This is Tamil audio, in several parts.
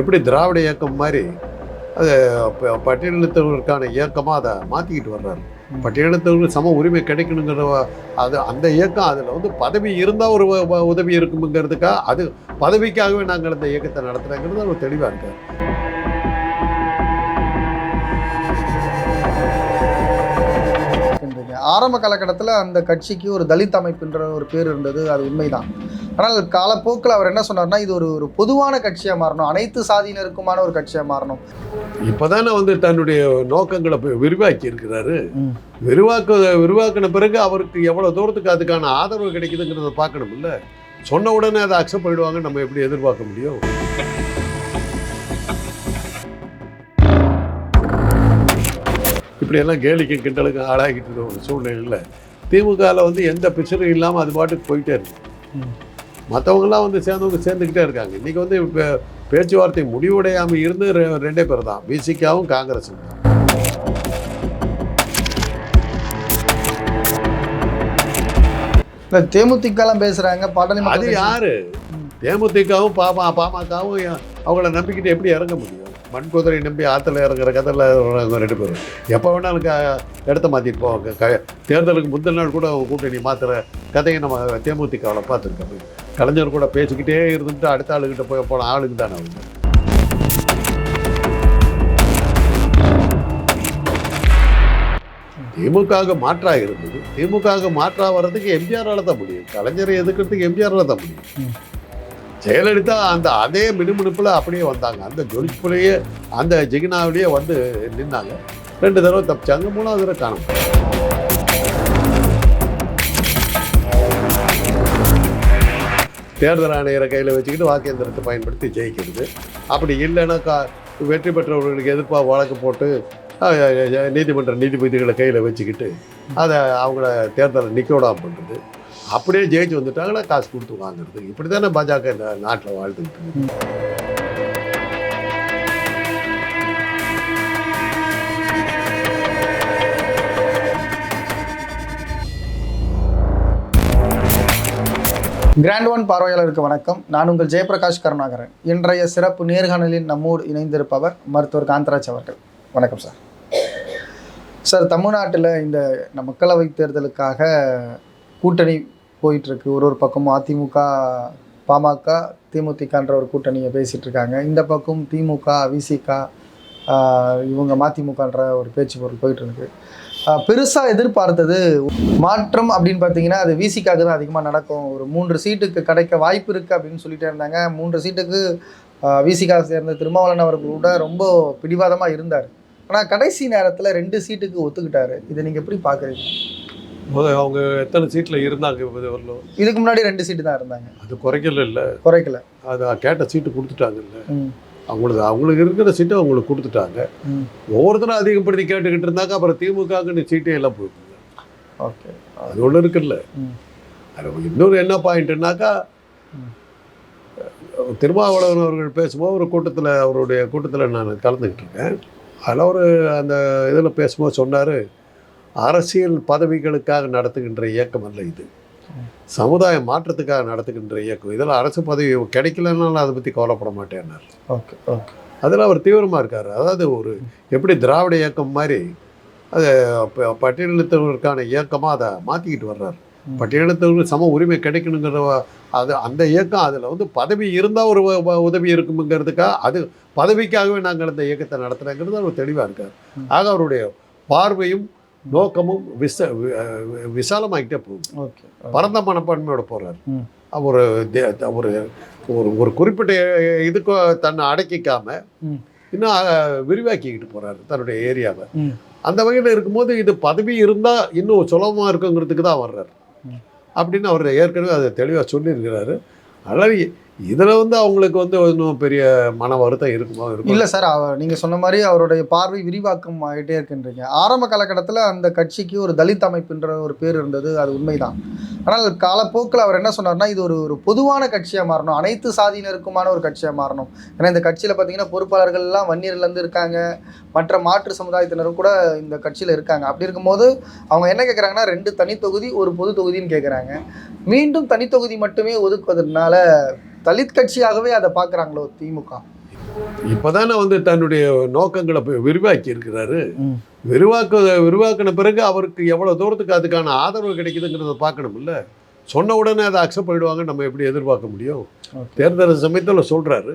எப்படி திராவிட இயக்கம் மாதிரி அது பட்டியலினத்தவர்களுக்கான இயக்கமாக அதை மாற்றிக்கிட்டு வர்றாரு. பட்டியலினத்தவர்களுக்கு சம உரிமை கிடைக்கணுங்கிற அது அந்த இயக்கம் அதில் வந்து பதவி இருந்தால் ஒரு உதவி இருக்குங்கிறதுக்காக அது பதவிக்காகவே நாங்கள் இந்த இயக்கத்தை நடத்துகிறோங்கிறது அவர் தெளிவாக இருக்கார். ஆரம்ப காலகட்டத்தில் அந்த கட்சிக்கு ஒரு தலித் அமைப்புன்ற ஒரு பேர் இருந்தது அது உண்மைதான். ஆனால் காலப்போக்கில் அவர் என்ன சொன்னார்னா இது ஒரு ஒரு பொதுவான கட்சியாக மாறணும் அனைத்து சாதியினருக்குமான ஒரு கட்சியாக மாறணும். இப்போதானே வந்து தன்னுடைய நோக்கங்களை விரிவாக்கி இருக்கிறாரு. விரிவாக்க விரிவாக்கின பிறகு அவருக்கு எவ்வளோ தூரத்துக்கு அதுக்கான ஆதரவு கிடைக்குதுங்கிறத பார்க்கணும் இல்லை சொன்ன உடனே அதை அக்செப்ட் பண்ணிடுவாங்க நம்ம எப்படி எதிர்பார்க்க முடியும்? இப்படியெல்லாம் கேலிக்கும் கிண்டலுக்கும் ஆளாகிட்டு இருக்க ஒரு சூழ்நிலையில் திமுகவில் வந்து எந்த பிரச்சனையும் இல்லாமல் அது பாட்டுக்கு போயிட்டே இருக்கு. மற்றவங்களாம் வந்து சேர்ந்தவங்க சேர்ந்துக்கிட்டே இருக்காங்க. இன்றைக்கி வந்து இப்போ பேச்சுவார்த்தை முடிவடையாமல் இருந்து ரெண்டே பேர் தான். பிசிகாவும் காங்கிரஸும் தான். இல்லை தேமுதிகலாம் பேசுகிறாங்க பாட்டாளி அது யாரு? தேமுதிகவும் பாமா பாமகவும் அவங்கள நம்பிக்கிட்டு எப்படி இறங்க முடியும்? மண்குதிரை நம்பி ஆற்றுல இறங்குற கதையில் ரெண்டு பேரும் எப்போ வேணாலும் க இடத்த மாற்றிட்டு போவாங்க க தேர்தலுக்கு முந்தின நாள் கூட அவங்க கூட்டணி மாற்றுற கதையை நம்ம தேமுதிகவில் பார்த்துருக்கோம். கலைஞர் கூட பேசிக்கிட்டே இருந்துட்டு அடுத்த ஆளுகிட்ட போய் போன ஆளுங்க தானே அவங்க. திமுக மாற்றாக இருந்தது. திமுக மாற்றா வர்றதுக்கு எம்ஜிஆரால் தான் முடியும். கலைஞரை எதுக்கிறதுக்கு எம்ஜிஆரால் தான் முடியும். ஜெயலலிதா அந்த அதே மினுமினுப்பில் அப்படியே வந்தாங்க. அந்த ஜொலிப்புலேயே அந்த ஜெகினாவிலேயே வந்து நின்னாங்க. ரெண்டு தடவை தப்பிச்சாங்க மூணாவது தடவை காணும். தேர்தல் ஆணையரை கையில் வச்சுக்கிட்டு வாக்கேந்திரத்தை பயன்படுத்தி ஜெயிக்கிறது. அப்படி இல்லைன்னா கா வெற்றி பெற்றவர்களுக்கு எதிர்ப்பாக வழக்கு போட்டு நீதிமன்ற நீதிபதிகளை கையில் வச்சுக்கிட்டு அதை அவங்கள தேர்தலை நிற்க விடாம பண்ணுறது அப்படியே ஜெயிச்சு வந்துட்டாங்கன்னா காசு கொடுத்து வாங்குறது. இப்படி தானே பாஜக இந்த நாட்டில் வாழ்ந்துட்டு கிராண்ட் ஒன் பார்வையாளருக்கு வணக்கம். நான் உங்கள் ஜெயபிரகாஷ் கருணாகரன். இன்றைய சிறப்பு நேர்காணலில் நம்மோடு இணைந்திருப்பவர் மருத்துவர் காந்தராஜ் அவர்கள். வணக்கம் சார். சார் தமிழ்நாட்டில் இந்த இந்த மக்களவைத் தேர்தலுக்காக கூட்டணி போயிட்டுருக்கு. ஒரு ஒரு பக்கமும் அதிமுக பாமக தேமுதிகன்ற ஒரு கூட்டணியை பேசிகிட்டு இருக்காங்க. இந்த பக்கம் திமுக விசிக இவங்க மதிமுகன்ற ஒரு பேச்சு பொருள் போயிட்டுருக்கு பெருசாக எதிர்பார்த்தது மாற்றம் அப்படின்னு பார்த்தீங்கன்னா அது விசிக்காக தான் அதிகமாக நடக்கும். ஒரு மூன்று சீட்டுக்கு கிடைக்க வாய்ப்பு இருக்குது அப்படின்னு சொல்லிட்டே இருந்தாங்க. மூன்று சீட்டுக்கு விசிகா சேர்ந்த திருமாவளவன் அவர்கள் கூட ரொம்ப பிடிவாதமாக இருந்தார். ஆனால் கடைசி நேரத்தில் ரெண்டு சீட்டுக்கு ஒத்துக்கிட்டாரு. இதை நீங்கள் எப்படி பார்க்குறீங்க அவங்க எத்தனை சீட்டில் இருந்தாங்க வரலும் இதுக்கு முன்னாடி ரெண்டு சீட்டு தான் இருந்தாங்க. அது குறைக்கல இல்லை? குறைக்கல. அது கேட்ட சீட்டு கொடுத்துட்டாங்கல்ல அவங்களுக்கு அவங்களுக்கு இருக்கிற சீட்டை அவங்களுக்கு கொடுத்துட்டாங்க. ஒவ்வொருத்தரும் அதிகப்படுத்தி கேட்டுக்கிட்டு இருந்தாங்க. அப்புறம் திமுகன்னு சீட்டே எல்லாம் போயிடுங்க ஓகே. அது ஒன்று இருக்குல்ல? இன்னொரு என்ன பாயிண்ட்னாக்கா. திருமாவளவன் அவர்கள் பேசும்போது ஒரு கூட்டத்தில் அவருடைய கூட்டத்தில் நான் கலந்துக்கிட்டு இருக்கேன். அதில் ஒரு அந்த இதில் பேசும்போது சொன்னார் அரசியல் பதவிகளுக்காக நடத்துகின்ற இயக்கம் அல்ல இது. சமுதாய மாற்றத்துக்காக நடத்துகின்ற இயக்கம். இதில் அரசு பதவி கிடைக்கலன்னாலும் அதை பற்றி கவலைப்பட மாட்டேன்னார். Okay okay. அதில் அவர் தீவிரமாக இருக்கார். அதாவது ஒரு எப்படி திராவிட இயக்கம் மாதிரி அது பட்டியலினத்தவர்களுக்கான இயக்கமாக அதை மாற்றிக்கிட்டு வர்றார். பட்டியலினத்தவர்களுக்கு சம உரிமை கிடைக்கணுங்கிற அது அந்த இயக்கம் அதில் வந்து பதவி இருந்தால் ஒரு உதவி இருக்குங்கிறதுக்காக அது பதவிக்காகவே நாங்கள் இந்த இயக்கத்தை நடத்துகிறேங்கிறது அவர் தெளிவாக இருக்கார். ஆக அவருடைய பார்வையும் நோக்கமும் விச விசாலமாகிட்டே போகுது ஓகே பரந்த மனப்பான்மையோட போகிறார். ஒரு ஒரு ஒரு ஒரு குறிப்பிட்ட இதுக்கு தன்னை அடக்கிக்காம. இன்னும் விரிவாக்கிக்கிட்டு போறாரு தன்னுடைய ஏரியாவை. அந்த வகையில் இருக்கும்போது இது பதவி இருந்தால் இன்னும் சுலபமாக இருக்குங்கிறதுக்கு தான் வர்றாரு. அப்படின்னு அவர் ஏற்கனவே அதை தெளிவாக சொல்லியிருக்கிறாரு அதனால் இதில் வந்து அவங்களுக்கு வந்து இன்னும் பெரிய மன வருத்தம் இருக்குமா? இருக்கும்? இல்லை சார் அவர் நீங்கள் சொன்ன மாதிரி அவருடைய பார்வை விரிவாக்கம் ஆகிட்டே இருக்கின்றீங்க. ஆரம்ப காலகட்டத்தில் அந்த கட்சிக்கு ஒரு தலித் அமைப்புன்ற ஒரு பேர் இருந்தது அது உண்மைதான். ஆனால் காலப்போக்கில் அவர் என்ன சொன்னார்னா இது ஒரு ஒரு பொதுவான கட்சியாக மாறணும் அனைத்து சாதியினருக்குமான ஒரு கட்சியாக மாறணும். ஏன்னா இந்த கட்சியில் பார்த்தீங்கன்னா பொறுப்பாளர்கள்லாம் வன்னியர்லேருந்து இருக்காங்க. மற்ற மாற்று சமுதாயத்தினரும் கூட இந்த கட்சியில் இருக்காங்க. அப்படி இருக்கும்போது அவங்க என்ன கேட்குறாங்கன்னா ரெண்டு தனி தொகுதி ஒரு பொது தொகுதின்னு கேட்குறாங்க மீண்டும் தனித்தொகுதி மட்டுமே ஒதுக்குவதனால தலித் கட்சியாகவே அதை பார்க்குறாங்களோ திமுக? இப்போதானே வந்து தன்னுடைய நோக்கங்களை விரிவாக்கி இருக்கிறாரு. விரிவாக்க விரிவாக்கின பிறகு அவருக்கு எவ்வளோ தூரத்துக்கு அதுக்கான ஆதரவு கிடைக்குதுங்கிறத பார்க்கணும்ல. சொன்ன உடனே அதை அக்செப்ட் பண்ணிடுவாங்க நம்ம எப்படி எதிர்பார்க்க முடியும். தேர்தல் சமயத்தில் சொல்கிறாரு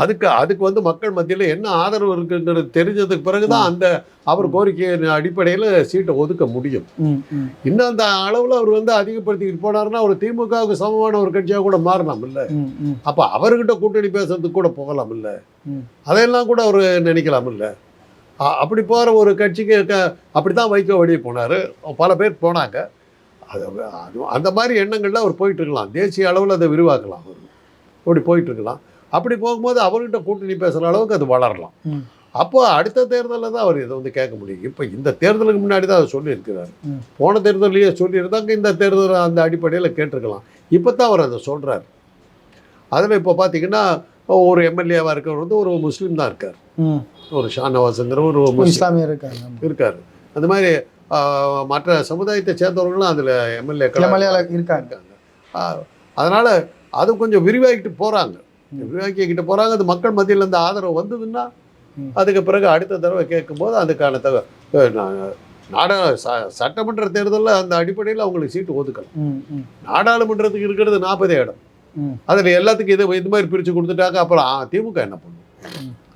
அதுக்கு அதுக்கு வந்து மக்கள் மத்தியில் என்ன ஆதரவு இருக்குங்கிறது தெரிஞ்சதுக்கு பிறகு தான் அந்த அவர் கோரிக்கையின் அடிப்படையில் சீட்டை ஒதுக்க முடியும். இன்னும் அந்த அளவில் அவர் வந்து அதிகப்படுத்திக்கிட்டு போனாருன்னா ஒரு திமுகவுக்கு சமமான ஒரு கட்சியாக கூட மாறலாம் இல்லை. அப்போ அவர்கிட்ட கூட்டணி பேசுறதுக்கு கூட போகலாம் இல்லை. அதையெல்லாம் கூட அவர் நினைக்கலாம் இல்லை. அப்படி போகிற ஒரு கட்சிக்கு அப்படி தான் வைக்க வெளியே போனார். பல பேர் போனாங்க. அது அது அந்த மாதிரி எண்ணங்கள்ல அவர் போயிட்டு இருக்கலாம். தேசிய அளவில் அதை விரிவாக்கலாம். அவர் அப்படி போயிட்டு இருக்கலாம். அப்படி போகும்போது அவர்கிட்ட கூட்டணி பேசுகிற அளவுக்கு அது வளரலாம். அப்போ அடுத்த தேர்தலில் தான் அவர் இதை வந்து கேட்க முடியும். இப்போ இந்த தேர்தலுக்கு முன்னாடி தான் அவர் சொல்லியிருக்கிறார். போன தேர்தலையே சொல்லியிருந்தாங்க இந்த தேர்தல் அந்த அடிப்படையில் கேட்டிருக்கலாம். இப்போ தான் அவர் அதை சொல்கிறார் அதில் இப்போ பார்த்தீங்கன்னா ஒரு எம்எல்ஏவாக இருக்கிறவர் வந்து ஒரு முஸ்லீம் தான் இருக்கார். ஒரு ஷானவாஸுங்கிற ஒரு இஸ்லாமியர் இருக்காங்க. ஆமா. இருக்கார். அந்த மாதிரி மற்ற சமுதாயத்தை சேர்ந்தவர்களும் அதில் எம்எல்ஏல இருக்காங்க. அதனால் அது கொஞ்சம் விரிவாக்கிட்டு போகிறாங்க விரிவாக்கிக்கிட்டு போகிறாங்க அது மக்கள் மத்தியில் இருந்து ஆதரவு வந்ததுன்னா. அதுக்கு பிறகு அடுத்த தடவை கேட்கும்போது அதுக்கான தக நாடா ச சட்டமன்ற தேர்தலில் அந்த அடிப்படையில் அவங்களுக்கு சீட்டு ஒதுக்கலாம் நாடாளுமன்றத்துக்கு இருக்கிறது நாற்பதே இடம். அதில் எல்லாத்துக்கும் இது இது மாதிரி பிரித்து கொடுத்துட்டாங்க. அப்புறம் திமுக என்ன பண்ணும்.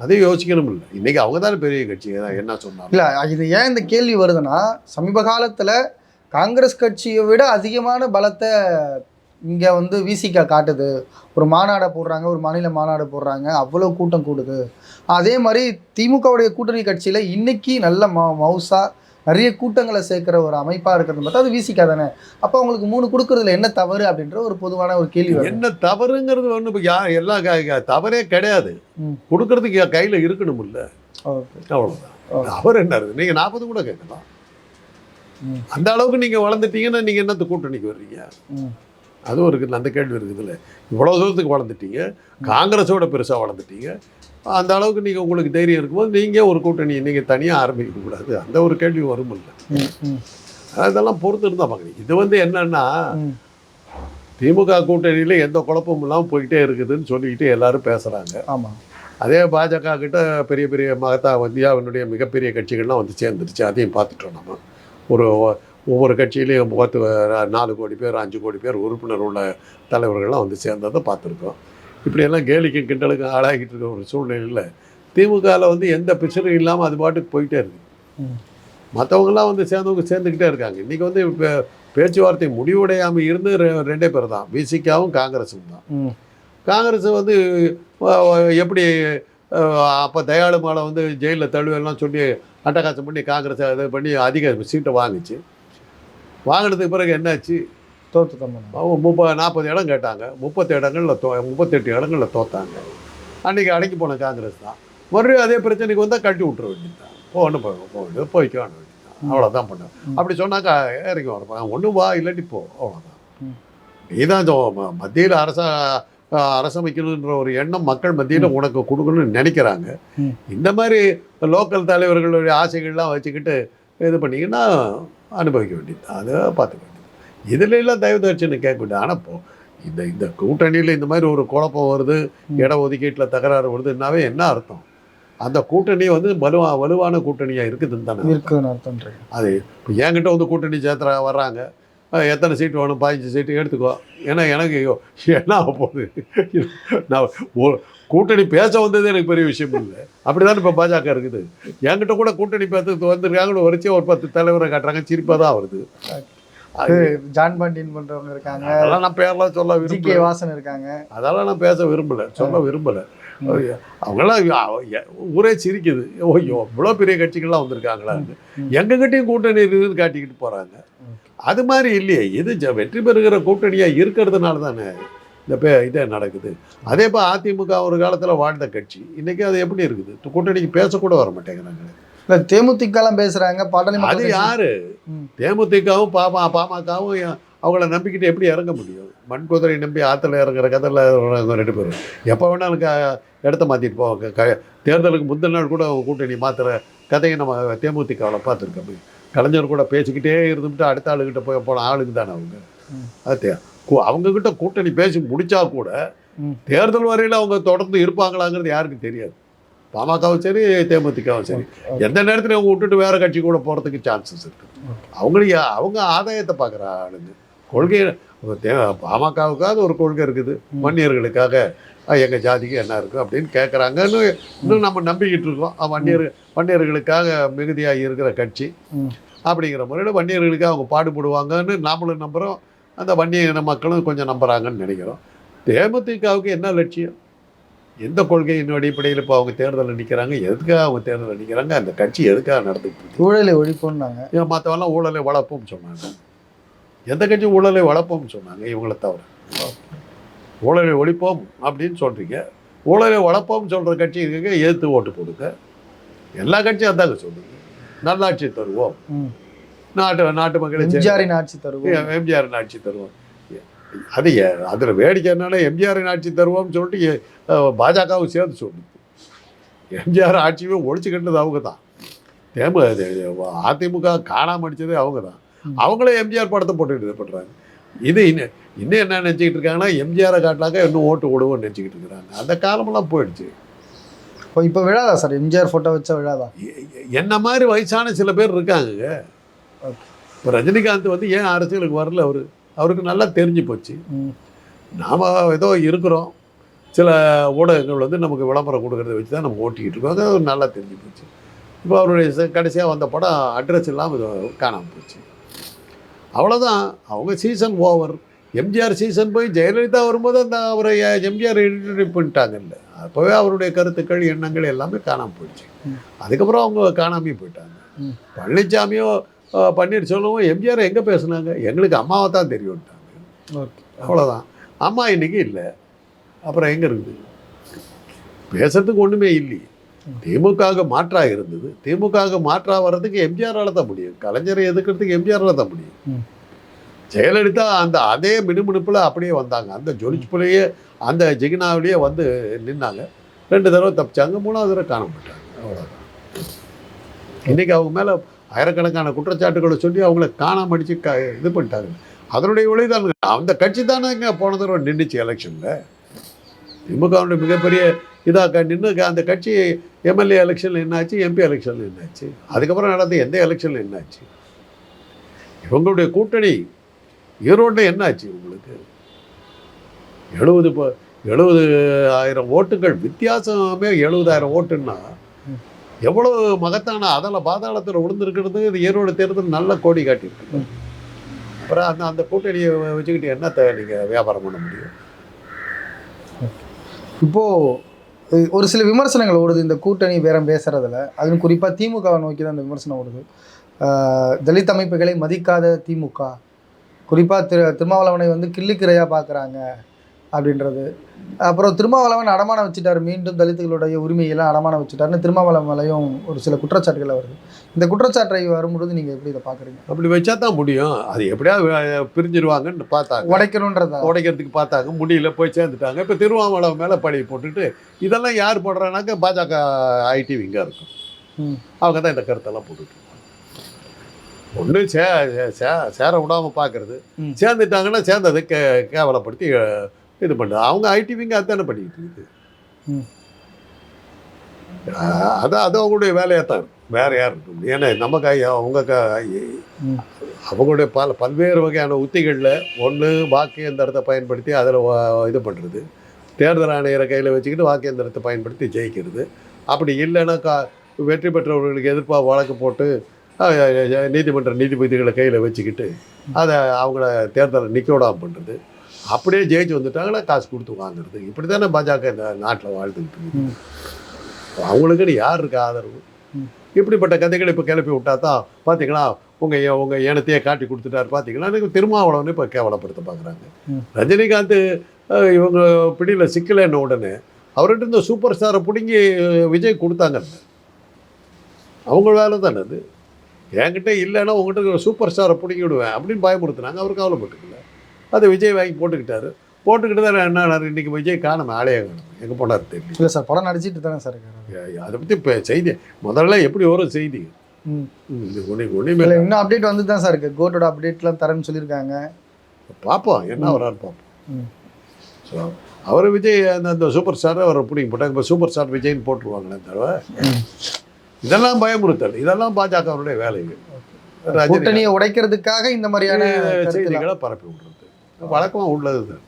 அதையும் யோசிக்கணும் இல்லை இன்னைக்கு அவங்க தானே பெரிய கட்சி. என்ன சொன்னாங்க இல்ல இது ஏன் இந்த கேள்வி வருதுன்னா சமீப காலத்துல காங்கிரஸ் கட்சியை விட அதிகமான பலத்தை இங்க வந்து விசிகா காட்டுது. ஒரு மாநாடை போடுறாங்க ஒரு மாநில மாநாடு போடுறாங்க. அவ்வளவு கூட்டம் கூடுது. அதே மாதிரி திமுகவுடைய கூட்டணி கட்சியில இன்னைக்கு நல்ல ம மவுசா நிறைய கூட்டங்களை சேர்க்கிற ஒரு அமைப்பா இருக்கிறது பார்த்தா அது விசிகா தானே. அப்போ அவங்களுக்கு மூணு கொடுக்கறதுல என்ன தவறு அப்படின்ற ஒரு பொதுவான ஒரு கேள்வி என்ன தவறுங்கிறது ஒன்று இப்போ யா எல்லாம் தவறே கிடையாது. ம். கொடுக்கறதுக்கு கையில் இருக்கணும் இல்லை அவ்வளோதான். தவறு என்ன நீங்கள் நாற்பது கூட கேட்கலாம். அந்த அளவுக்கு நீங்கள் வளர்ந்துட்டீங்கன்னா நீங்கள் என்னத்து கூட்டணிக்கு வர்றீங்க? ம். அதுவும் இருக்குது அந்த கேள்வி இருக்குதுல்ல இவ்வளோ தூரத்துக்கு வளர்ந்துட்டீங்க காங்கிரஸோட பெருசாக வளர்ந்துட்டீங்க. அந்த அளவுக்கு நீங்கள் உங்களுக்கு தைரியம் இருக்கும்போது நீங்கள் ஒரு கூட்டணி நீங்கள் தனியாக ஆரம்பிக்க கூடாது. அந்த ஒரு கேள்வி வரும் இல்லை. அதெல்லாம் பொறுத்து இருந்தால் பார்க்குறீங்க இது வந்து என்னன்னா திமுக கூட்டணியில் எந்த குழப்பமும் இல்லாமல் போயிட்டே இருக்குதுன்னு சொல்லிக்கிட்டு எல்லாரும் பேசுகிறாங்க ஆமாம் அதே பாஜக கிட்ட பெரிய பெரிய மகத்தா இந்தியாவினுடைய மிகப்பெரிய கட்சிகள்லாம் வந்து சேர்ந்துருச்சு. அதையும் பார்த்துட்டோம் நம்ம. ஒரு ஒவ்வொரு கட்சியிலையும் பத்து நாலு கோடி பேர் அஞ்சு கோடி பேர் உறுப்பினர் உள்ள தலைவர்கள்லாம் வந்து சேர்ந்ததை பார்த்துருக்கோம். இப்படியெல்லாம் கேலிக்கும் கிண்டலுக்கும் ஆளாகிட்டு இருக்க ஒரு சூழ்நிலையில் திமுகவில் வந்து எந்த பிரச்சனையும் இல்லாமல் அது பாட்டுக்கு போயிட்டே இருக்கு. ம். மற்றவங்களாம் வந்து சேர்ந்தவங்க சேர்ந்துக்கிட்டே இருக்காங்க. இன்றைக்கி வந்து இப்போ பேச்சுவார்த்தை முடிவுடையாமல் இருந்து ரெண்டே பேர் தான். பிசிகாவும் காங்கிரஸும் தான். காங்கிரஸ் வந்து எப்படி அப்போ தயாளு மாலை வந்து ஜெயிலில் தழுவெல்லாம் சொல்லி அட்டகாசம் பண்ணி காங்கிரஸ் இது பண்ணி அதிக சீட்டை வாங்குச்சு. வாங்கினதுக்கு பிறகு என்னாச்சு? தமிழ் அவங்க முப்ப நாற்பது இடம் கேட்டாங்க. முப்பத்தி இடங்களில் தோ முப்பத்தெட்டு இடங்களில் தோத்தாங்க. அன்றைக்கி அடங்கி போன காங்கிரஸ் தான். மறுபடியும் அதே பிரச்சனைக்கு வந்தால் கட்டி விட்டுற வேண்டியதுதான். போகணும் போய் போயிட்டு போய்க்க வேண்டியது அவ்வளோதான் பண்ணேன் ம். அப்படி சொன்னாக்கா இறங்கி வரப்பா ஒன்று வா இல்லாட்டி போ அவ்வளோதான் ம். நீ தான் மத்தியில் அரச அரசமைக்கணுன்ற ஒரு எண்ணம் மக்கள் மத்தியில் உனக்கு கொடுக்கணும்னு நினைக்கிறாங்க. இந்த மாதிரி லோக்கல் தலைவர்களுடைய ஆசைகள்லாம் வச்சுக்கிட்டு இது பண்ணீங்கன்னா அனுபவிக்க வேண்டியது அதை பார்த்துக்க வேண்டியது இதுல எல்லாம் தயவு தர்ச்சனை கேட்க வேண்டியது ஆனால் இப்போ இந்த இந்த கூட்டணியில் இந்த மாதிரி ஒரு குழப்பம் வருது. இட ஒதுக்கீட்டில் தகராறு வருதுன்னாவே என்ன அர்த்தம்? அந்த கூட்டணி வந்து வலுவா வலுவான கூட்டணியாக இருக்குதுன்னு தானே இருக்குன்னு அர்த்தம்ன்றீங்க அது இப்போ என்கிட்ட வந்து கூட்டணி சேர்த்துற வர்றாங்க. எத்தனை சீட்டு வேணும்? பதினஞ்சு சீட்டு எடுத்துக்கோ. ஏன்னா எனக்கு ஐயோ, என்ன போகுது? நான் கூட்டணி பேச வந்தது எனக்கு பெரிய விஷயம் இல்லை. அப்படி தான் இப்போ பாஜக இருக்குது. என்கிட்ட கூட கூட்டணி பேசுறதுக்கு வந்திருக்காங்கன்னு வரைச்சி ஒரு பத்து தலைவரை காட்டுறாங்க. சிரிப்பாக தான் வருது. ஜான் பாண்டியன் பண்றவங்க இருக்காங்க. அதெல்லாம் நான் பேர்லாம் சொல்ல விரும்பல. வாசன் இருக்காங்க. அதெல்லாம் நான் பேச விரும்பல சொல்ல விரும்பல. அவங்கெல்லாம் அவ- எ- ஊரே சிரிக்குது. ஓய்யோ இவ்வளோ பெரிய கட்சிகள்லாம் வந்திருக்காங்களான்னு. எங்ககிட்டயும் கூட்டணி இருக்குதுன்னு காட்டிக்கிட்டு போறாங்க. அது மாதிரி இல்லையே. இது வெற்றி பெறுகிற கூட்டணியா இருக்கிறதுனால தானே. இந்த பே இதே நடக்குது. அதே இப்போ அதிமுக ஒரு காலத்துல வாழ்ந்த கட்சி. இன்னைக்கு அது எப்படி இருக்குது? கூட்டணிக்கு பேசக்கூட வர மாட்டேங்கிறாங்க. இல்ல தேமுதிக எல்லாம் பேசுறாங்க பாட்டாளி அது யாரு. தேமுதிகவும் பாமா பாமகவும் அவங்கள நம்பிக்கிட்டு எப்படி இறங்க முடியும்? மண் குதிரை நம்பி ஆற்றுல இறங்குற கதையில் ரெண்டு பேரும். எப்போ வேணாலும் க இடத்த மாற்றிட்டு போவாங்க க தேர்தலுக்கு முந்தின நாள் கூட அவங்க கூட்டணி மாற்றுற கதையை நம்ம தேமுதிகவில் பார்த்துருக்கோம். கலைஞர் கூட பேசிக்கிட்டே இருந்துட்டு அடுத்த ஆளுகிட்ட போய் போன ஆளுங்க தானே அவங்க. அது அவங்கக்கிட்ட கூட்டணி பேசி முடிச்சா கூட. தேர்தல் வரையில் அவங்க தொடர்ந்து இருப்பாங்களாங்கிறது யாருக்கும் தெரியாது. பாமகவும் சரி தேமுதிகவும் சரி. எந்த நேரத்தில் அவங்க விட்டுட்டு வேற கட்சி கூட போகிறதுக்கு சான்சஸ் இருக்கு. அவங்களுக்கு அவங்க ஆதாயத்தை பார்க்குற ஆளுங்க. கொள்கை பாமகவுக்காவது ஒரு கொள்கை இருக்குது. வன்னியர்களுக்காக அஹ், எங்க ஜாதிக்கு என்ன இருக்கு? அப்படின்னு கேட்குறாங்கன்னு இன்னும் நம்ம நம்பிக்கிட்டு இருக்கோம். வன்னியர் வன்னியர்களுக்காக மிகுதியாக இருக்கிற கட்சி. அப்படிங்கிற முறையில் வன்னியர்களுக்கு அவங்க பாடுபடுவாங்கன்னு நாமளும் நம்புகிறோம் அந்த வன்னிய இன மக்களும் கொஞ்சம் நம்புறாங்கன்னு நினைக்கிறோம். தேமுதிகவுக்கு என்ன லட்சியம்? எந்த கொள்கையின் அடிப்படையில் இப்போ அவங்க தேர்தலில் நிற்கிறாங்க எதுக்காக அவங்க தேர்தலில் நிற்கிறாங்க அந்த கட்சி எதுக்காக இருக்கு? ஊழலை ஒழிப்புன்னாங்க இவன் மற்றவெல்லாம் ஊழலை வளர்ப்போம்னு சொன்னாங்க. எந்த கட்சி ஊழலை வளர்ப்போம்னு சொன்னாங்க இவங்கள தவிர. ஊழலை ஒழிப்போம் அப்படின்னு சொல்கிறீங்க ஊழலை வளர்ப்போம்னு சொல்கிற கட்சி இருக்குங்க எதிர்த்து ஓட்டு போடுங்க. எல்லா கட்சியும் அதாங்க சொல்லுங்க நல்லாட்சி தருவோம். நாட்டு நாட்டு மக்களை எம்ஜிஆரின் ஆட்சி தருவோம். எம்ஜிஆர் ஆட்சி தருவோம். அது அதுல வேடிக்கை என்னன்னா எம்ஜிஆரின் ஆட்சி தருவோம்னு சொல்லிட்டு பாஜகவும் சேர்ந்து சொல்லுது எம்ஜிஆர் ஆட்சியுமே ஒழிச்சுக்கிட்டது அவங்க தான் தேம அதிமுக காணாம அடிச்சதே அவங்க தான் அவங்களே எம்ஜிஆர் படத்தை போட்டுட்டு இது பண்றாங்க. இது இன்னும் இன்னும் என்ன நினச்சிக்கிட்டு இருக்காங்கன்னா எம்ஜிஆரை காட்டினாக்க இன்னும் ஓட்டு விடுவோம்னு நினச்சிக்கிட்டு இருக்கிறாங்க. அந்த காலமெல்லாம் போயிடுச்சு. இப்போ இப்போ விழாதா சார்? எம்ஜிஆர் போட்டோ வச்சா விழாதா? என்ன மாதிரி வயசான சில பேர் இருக்காங்க. இப்போ ரஜினிகாந்த் வந்து ஏன் அரசியலுக்கு வரல? அவரு அவருக்கு நல்லா தெரிஞ்சு போச்சு. நாம் ஏதோ இருக்கிறோம். சில ஊடகங்கள் வந்து நமக்கு விளம்பரம் கொடுக்கறத வச்சு தான் நம்ம ஓட்டிக்கிட்டு இருக்கோம். அது நல்லா தெரிஞ்சு போச்சு. இப்போ அவருடைய கடைசியாக வந்த படம் அட்ரஸ் இல்லாமல் காணாமல் போச்சு. அவ்வளோதான் அவங்க சீசன் ஓவர் எம்ஜிஆர் சீசன் போய் ஜெயலலிதா வரும்போது அந்த அவரை எம்ஜிஆர் இன்ட்ரடியூஸ் பண்ணிட்டாங்கல்ல அப்போவே அவருடைய கருத்துக்கள் எண்ணங்கள் எல்லாமே காணாமல் போயிடுச்சு. அதுக்கப்புறம் அவங்க காணாமே போயிட்டாங்க. பழனிசாமியோ அஹ், பன்னீர்செல்வமும் எம்ஜிஆர் எங்கே பேசுனாங்க? எங்களுக்கு அம்மாவை தான் தெரியும்ட்டாங்க ஓகே. அவ்வளோதான் அம்மா இன்னைக்கு இல்லை. அப்புறம் எங்கே இருக்குது? பேசுறதுக்கு ஒன்றுமே இல்லையே. திமுகவுக்கு மாற்றாக இருந்தது. திமுகவுக்கு மாற்றாக வர்றதுக்கு எம்ஜிஆரால தான் முடியும். கலைஞரை எதுக்கிறதுக்கு எம்ஜிஆரால தான் முடியும். ஜெயலலிதா அந்த அதே மினுமினுப்பில் அப்படியே வந்தாங்க. அந்த ஜொலிச்சுப்புலையே அந்த ஜெகினாவிலேயே வந்து நின்னாங்க. ரெண்டு தடவை தப்பிச்சாங்க. மூணாவது தடவை காண மாட்டாங்க அவ்வளோதான் இன்னைக்கு அவங்க மேலே ஆயிரக்கணக்கான குற்றச்சாட்டுகளை சொல்லி அவங்கள காணாம அடிச்சு க இது பண்ணிட்டாங்க அதனுடைய விளைதான் அந்த கட்சி தானேங்க போன தடவை நின்றுச்சு எலெக்ஷனில். திமுகவுடைய மிகப்பெரிய இதாக நின்று அந்த கட்சி எம்எல்ஏ எலெக்ஷனில் என்னாச்சு எம்பி எலெக்ஷனில் என்னாச்சு அதுக்கப்புறம் நடந்த எந்த எலெக்ஷனில் என்னாச்சு இவங்களுடைய கூட்டணி ஈரோட்டில் என்னாச்சு உங்களுக்கு எழுபது இப்போ எழுபது ஆயிரம் ஓட்டுகள் வித்தியாசமே எழுபதாயிரம் ஓட்டுன்னா எவ்வளவு மகத்தான அதல பாதாளத்தில் விழுந்திருக்கிறது இது ஈரோடு தேர்தல் நல்ல கோடி காட்டியிருக்கு. அப்புறம் அந்த அந்த கூட்டணியை வச்சுக்கிட்டு என்னத்தை நீங்கள் வியாபாரம் பண்ண முடியும்? இப்போ அஹ், ஒரு சில விமர்சனங்கள் ஓடுது இந்த கூட்டணி பேரம் பேசுறதுல. அதுவும் குறிப்பாக திமுகவை நோக்கி தான் அந்த விமர்சனம் ஓடுது. தலித் அமைப்புகளை மதிக்காத திமுக. குறிப்பாக திரு திருமாவளவனை வந்து கிள்ளிக்கிரையாக பார்க்குறாங்க அப்படின்றது. அப்புறம் திருமாவளவன் அடமானம் வச்சுட்டார். மீண்டும் தலித்துகளுடைய உரிமையெல்லாம் அடமானம் வச்சுட்டாருன்னு திருமாவளவன் மேலேயும் ஒரு சில குற்றச்சாட்டுகள் வருது. இந்த குற்றச்சாட்டை வரும்பொழுது நீங்கள் எப்படி இதை பார்க்குறீங்க? அப்படி வச்சா தான் முடியும். அது எப்படியாவது பிரிஞ்சிருவாங்கன்னு பார்த்தாங்க. உடைக்கணுன்றதா? உடைக்கிறதுக்கு பார்த்தாங்க. முடியல போய் சேர்ந்துட்டாங்க. இப்போ திருவாமலம் மேலே பழி போட்டுட்டு இதெல்லாம் யார் போடுறானாக்க பாஜக ஐடி விங்காக இருக்கும். ம். அவங்க தான் இந்த கருத்தெல்லாம் போட்டுட்டு ஒன்று சே சே சேர விடாமல் பார்க்கறது. சேர்ந்துட்டாங்கன்னா சேர்ந்ததை கே கேவலப்படுத்தி இது பண்ணுறது அவங்க ஐடி விங்க அதானே பண்ணிக்கிட்டு இருக்குது. அதான் அது அவங்களுடைய வேலையாக தான் இருக்கும். வேற யார் இருக்க முடியும் ஏன்னா நம்ம கை அவங்க க. அவங்களுடைய பல பல்வேறு வகையான உத்திகளில் ஒன்று வாக்கு எந்திரத்தை பயன்படுத்தி அதில் இது பண்ணுறது தேர்தல் ஆணையரை கையில் வச்சுக்கிட்டு வாக்கு எந்திரத்தை பயன்படுத்தி ஜெயிக்கிறது. அப்படி இல்லைன்னா கா வெற்றி பெற்றவர்களுக்கு எதிர்ப்பாக வழக்கு போட்டு நீதிமன்ற நீதிபதிகளை கையில் வச்சுக்கிட்டு அதை அவங்கள தேர்தலை நிற்க விடாமல் பண்ணுறது அப்படியே ஜெயிச்சு வந்துட்டாங்கன்னா காசு கொடுத்து வாங்குறது இப்படி தானே பாஜக இந்த நாட்டில் வாழ்ந்துக்கிட்டு. அவங்களுக்குன்னு யார் இருக்கா ஆதரவு. இப்படிப்பட்ட கதைகளை இப்போ கிளப்பி விட்டா தான் பார்த்தீங்களா உங்கள் உங்கள் ஏனத்தையே காட்டி கொடுத்துட்டாரு பார்த்தீங்களா எனக்கு திருமாவளவன் இப்போ கேவலப்படுத்த பார்க்குறாங்க. ரஜினிகாந்த் இவங்க பிடியில் சிக்கலைன்ன உடனே அவர்கிட்ட இந்த சூப்பர் ஸ்டாரை பிடுங்கி விஜய் கொடுத்தாங்கல்ல. அவங்க வேலை தானே அது? என்கிட்ட இல்லைன்னா உங்ககிட்ட சூப்பர் ஸ்டாரை பிடிங்கி விடுவேன் அப்படின்னு பயமுறுத்துனாங்க. அவர் கவலைப்பட்டுக்கல. அதை விஜய் வாங்கி போட்டுக்கிட்டாரு. போட்டுக்கிட்டு தான் என்ன இன்னைக்கு விஜய் காணும் ஆளையே காணும் எங்கே போனார் தெரியல. இல்லை சார் படம் நடிச்சிட்டு தானே சார் அதை பற்றி இப்போ செய்தி முதல்ல எப்படி வரும் செய்தி? இன்னும் அப்டேட் வந்து தான் சார் இருக்குது கோட்டோட அப்டேட்லாம் தரேன்னு சொல்லியிருக்காங்க. பார்ப்போம் என்ன வரான்னு பார்ப்போம். ஸோ அவர் விஜய் அந்த அந்த சூப்பர் ஸ்டாரை அவரை பிடிங்க போட்டாங்க இப்போ சூப்பர் ஸ்டார் விஜய்னு போட்டுருவாங்களே தவிர இதெல்லாம் பயமுறுத்தல். இதெல்லாம் பாஜகவுடைய வேலைகள் கூட்டணியை உடைக்கிறதுக்காக இந்த மாதிரியான. செய்திகளை பரப்பி விடுறது வழக்கமாக உள்ளது